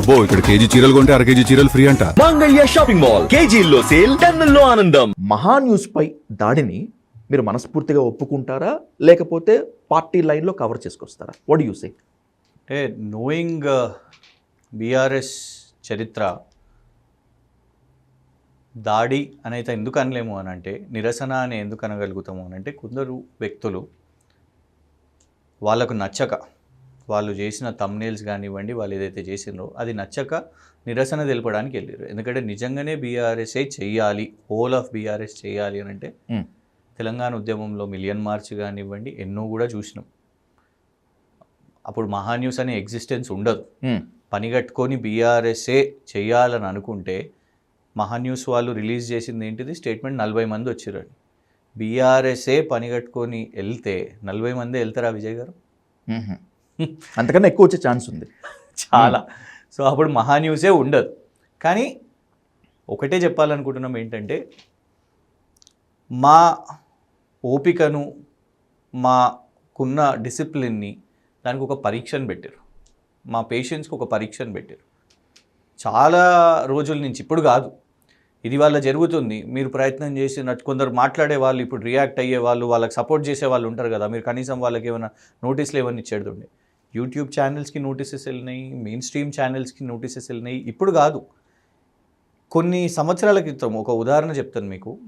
అబ్బో ఇక్కడ కేజీ చీరలు కొంటే అర కేజీ చీరలు ఫ్రీ అంట. Mangalya shopping mall. కేజీల్లో సేల్ టన్నుల్లో ఆనందం. మహా న్యూస్పై దాడిని మీరు మనస్ఫూర్తిగా ఒప్పుకుంటారా? లేకపోతే పార్టీ లైన్లో కవర్ చేసుకొస్తారా? వాట్ యూ సే అంటే నోయింగ్ బీఆర్ఎస్ చరిత్ర దాడి అని అయితే ఎందుకు అనలేము అని అంటే నిరసన అని ఎందుకు అనగలుగుతాము అని అంటే కొందరు వ్యక్తులు వాళ్ళకు నచ్చక వాళ్ళు చేసిన తమ్నేల్స్ కానివ్వండి వాళ్ళు ఏదైతే చేసిండ్రో అది నచ్చక నిరసన తెలపడానికి వెళ్ళారు ఎందుకంటే నిజంగానే బీఆర్ఎస్ఏ చెయ్యాలి హోల్ ఆఫ్ బీఆర్ఎస్ చేయాలి అని అంటే. తెలంగాణ ఉద్యమంలో మిలియన్ మార్చ్ కానివ్వండి ఎన్నో కూడా చూసినాం. అప్పుడు మహా న్యూస్ అనే ఎగ్జిస్టెన్స్ ఉండదు. పని కట్టుకొని బీఆర్ఎస్ఏ చేయాలని అనుకుంటే మహా న్యూస్ వాళ్ళు రిలీజ్ చేసింది ఏంటిది? స్టేట్మెంట్ నలభై మంది వచ్చిర్రని బీఆర్ఎస్ఏ పని కట్టుకొని వెళ్తే నలభై మంది వెళ్తారా విజయ్ గారు? అంతకన్నా ఎక్కువ వచ్చే ఛాన్స్ ఉంది. చాలా. సో అప్పుడు మహా న్యూసే ఉండదు. కానీ ఒకటే చెప్పాలనుకుంటున్నాం ఏంటంటే మా ఓపికను మాకున్న డిసిప్లిన్ని దానికి ఒక పరీక్షను పెట్టారు. మా పేషెంట్స్కి ఒక పరీక్షను పెట్టారు. చాలా రోజుల నుంచి ఇప్పుడు కాదు. ఇది వాళ్ళ జరుగుతుంది. మీరు ప్రయత్నం చేసి కొందరు మాట్లాడే వాళ్ళు ఇప్పుడు రియాక్ట్ అయ్యే వాళ్ళు వాళ్ళకి సపోర్ట్ చేసే వాళ్ళు ఉంటారు కదా. మీరు కనీసం వాళ్ళకి ఏమైనా నోటీసులు ఏమైనా ఇచ్చేడుతుండే యూట్యూబ్ ఛానల్స్కి నోటీసెస్ వెళ్ళినాయి మెయిన్ స్ట్రీమ్ ఛానల్స్కి నోటీసెస్ వెళ్ళినాయి. ఇప్పుడు కాదు. కొన్ని సంవత్సరాల క్రితం ఒక ఉదాహరణ చెప్తాను మీకు.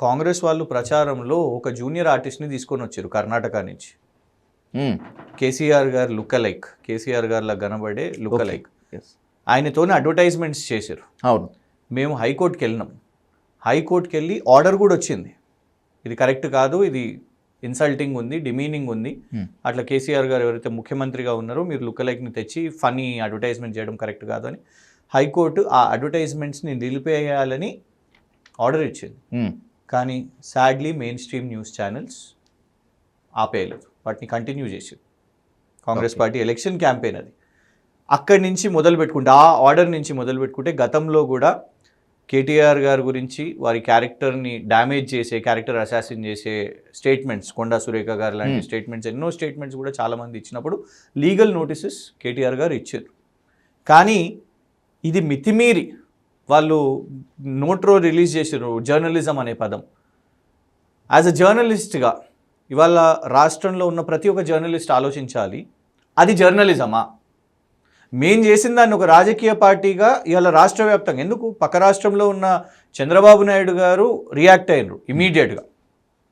కాంగ్రెస్ వాళ్ళు ప్రచారంలో ఒక జూనియర్ ఆర్టిస్ట్ని తీసుకొని వచ్చారు కర్ణాటక నుంచి. మ్మ్. కేసీఆర్ గారు లుక్ లైక్ కేసీఆర్ గారిలా కనబడే లుక్ Okay. Like Yes. ఆయనతోనే అడ్వర్టైజ్మెంట్స్ చేశారు. అవును. మేము హైకోర్టుకి వెళ్ళినాం. హైకోర్టుకి వెళ్ళి ఆర్డర్ కూడా వచ్చింది. ఇది కరెక్ట్ కాదు ఇది ఇన్సల్టింగ్ ఉంది డిమీనింగ్ ఉంది. అట్లా కేసీఆర్ గారు ఎవరైతే ముఖ్యమంత్రిగా ఉన్నారో మీరు లుక్కలైక్ని తెచ్చి ఫనీ అడ్వర్టైజ్మెంట్ చేయడం కరెక్ట్ కాదు అని హైకోర్టు ఆ అడ్వర్టైజ్మెంట్స్ని నిలిపేయాలని ఆర్డర్ ఇచ్చింది. కానీ sadly mainstream news channels ఆపేయలేదు. వాటిని కంటిన్యూ చేసారు కాంగ్రెస్ పార్టీ ఎలక్షన్ క్యాంపెయిన్ అది. అక్కడి నుంచి మొదలు పెట్టుకుంటే ఆ ఆర్డర్ నుంచి మొదలు పెట్టుకుంటే గతంలో కూడా కేటీఆర్ గారి గురించి వారి క్యారెక్టర్ని డ్యామేజ్ చేసే క్యారెక్టర్ అసాసిన్ చేసే స్టేట్మెంట్స్ కొండా సురేఖ గారు లాంటి Hmm. స్టేట్మెంట్స్ ఎన్నో స్టేట్మెంట్స్ కూడా చాలామంది ఇచ్చినప్పుడు లీగల్ నోటీసెస్ కేటీఆర్ గారు ఇచ్చారు. కానీ ఇది మితిమీరి వాళ్ళు నోట్రో రిలీజ్ చేసారు జర్నలిజం అనే పదం. యాజ్ అ జర్నలిస్ట్గా ఇవాళ రాష్ట్రంలో ఉన్న ప్రతి ఒక్క జర్నలిస్ట్ ఆలోచించాలి అది జర్నలిజమా మేం చేసిన దాన్ని ఒక రాజకీయ పార్టీగా ఇవాళ రాష్ట్ర వ్యాప్తంగా ఎందుకు? పక్క రాష్ట్రంలో ఉన్న చంద్రబాబు నాయుడు గారు రియాక్ట్ అయ్యారు ఇమీడియట్గా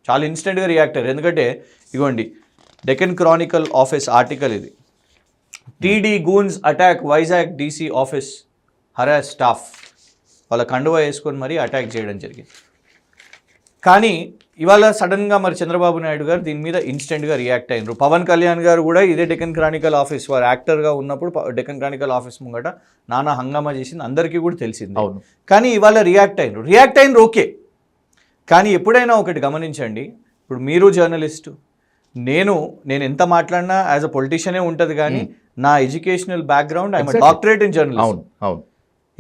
చాలా ఇన్స్టెంట్గా రియాక్ట్ అయ్యారు ఎందుకంటే ఇగోండి డెక్కన్ క్రానికల్ ఆఫీస్ ఆర్టికల్ ఇది. TD goons attack Vizag DC office హరా స్టాఫ్ వాళ్ళ కండువా వేసుకొని మరీ అటాక్ చేయడం జరిగింది. కానీ ఇవాళ సడన్గా మరి చంద్రబాబు నాయుడు గారు దీని మీద ఇన్స్టెంట్గా రియాక్ట్ అయినారు. పవన్ కళ్యాణ్ గారు కూడా ఇదే డెక్కన్ క్రానికల్ ఆఫీస్ వారు యాక్టర్గా ఉన్నప్పుడు డెక్కన్ క్రానికల్ ఆఫీస్ ముంగట నానా హంగామా చేసింది. అందరికీ కూడా తెలిసింది. అవును. కానీ ఇవాళ రియాక్ట్ అయినరు. రియాక్ట్ అయినరు ఓకే. కానీ ఎప్పుడైనా ఒకటి గమనించండి. ఇప్పుడు మీరు జర్నలిస్టు నేను నేను ఎంత మాట్లాడినా యాజ్ అ పొలిటీషియనే ఉంటుంది కానీ నా educational background I am. Doctorate in journalism అవును అవును.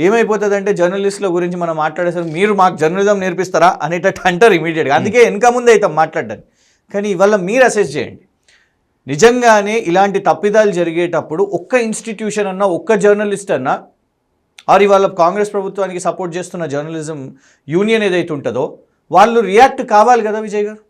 ఏమైపోతుందంటే జర్నలిస్టుల గురించి మనం మాట్లాడేసరికి మీరు మాకు జర్నలిజం నేర్పిస్తారా అనేటట్టు అంటారు ఇమీడియట్గా అందుకే వెనక ముందే అవుతాం మాట్లాడడానికి కానీ ఇవాళ మీరు అసెస్ చేయండి. నిజంగానే ఇలాంటి తప్పిదాలు జరిగేటప్పుడు ఒక్క ఇన్స్టిట్యూషన్ అన్నా ఒక్క జర్నలిస్ట్ అన్నా ఆర్ ఇవాళ కాంగ్రెస్ ప్రభుత్వానికి సపోర్ట్ చేస్తున్న జర్నలిజం యూనియన్ ఏదైతే ఉంటుందో వాళ్ళు రియాక్ట్ కావాలి కదా విజయ్ గారు?